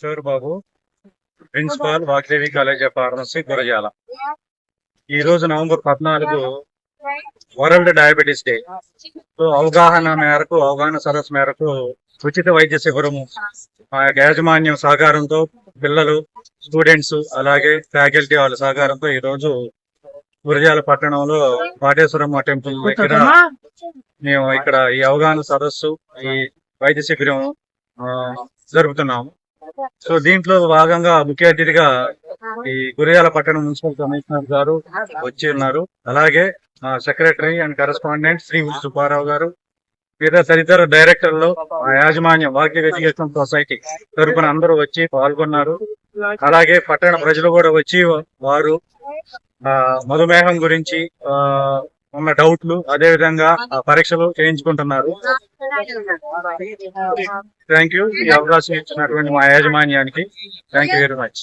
Kishore Babu. Principal Vagdevi college of pharmacy Gurajala. ఈ రోజు November పద్నాలుగు వరల్డ్ డయాబెటీస్ డే. సో అవగాహన మేరకు అవగాహన సదస్సు మేరకు ఉచిత వైద్య శిబిరము ఆ యొక్క యాజమాన్యం సహకారంతో పిల్లలు స్టూడెంట్స్ అలాగే ఫ్యాకల్టీ వాళ్ళ సహకారంతో ఈ రోజు గురజాల పట్టణంలో పాటేశ్వరమ్మ టెంపుల్ దగ్గర మేము ఇక్కడ ఈ అవగాహన సదస్సు ఈ వైద్య శిబిరం ఆ, జరుపుతున్నాము. సో దీంట్లో భాగంగా ముఖ్య అతిథిగా ఈ గురియాల పట్టణ మున్సిపల్ కమిషనర్ గారు వచ్చి ఉన్నారు. అలాగే secretary and correspondent Shri Subbarao గారు మిగతా తదితర డైరెక్టర్లు ఆ యాజమాన్యం వాక్య ఎడ్యుకేషన్ సొసైటీ తరపున అందరూ వచ్చి పాల్గొన్నారు. అలాగే పట్టణ ప్రజలు కూడా వచ్చి వారు మధుమేహం గురించి ఆ ఉన్న డౌట్లు? అదే విధంగా పరీక్షలు చేయించుకుంటున్నారు. థ్యాంక్ యూ ఈ అవకాశం ఇచ్చినటువంటి మా యాజమాన్యానికి. Thank you very much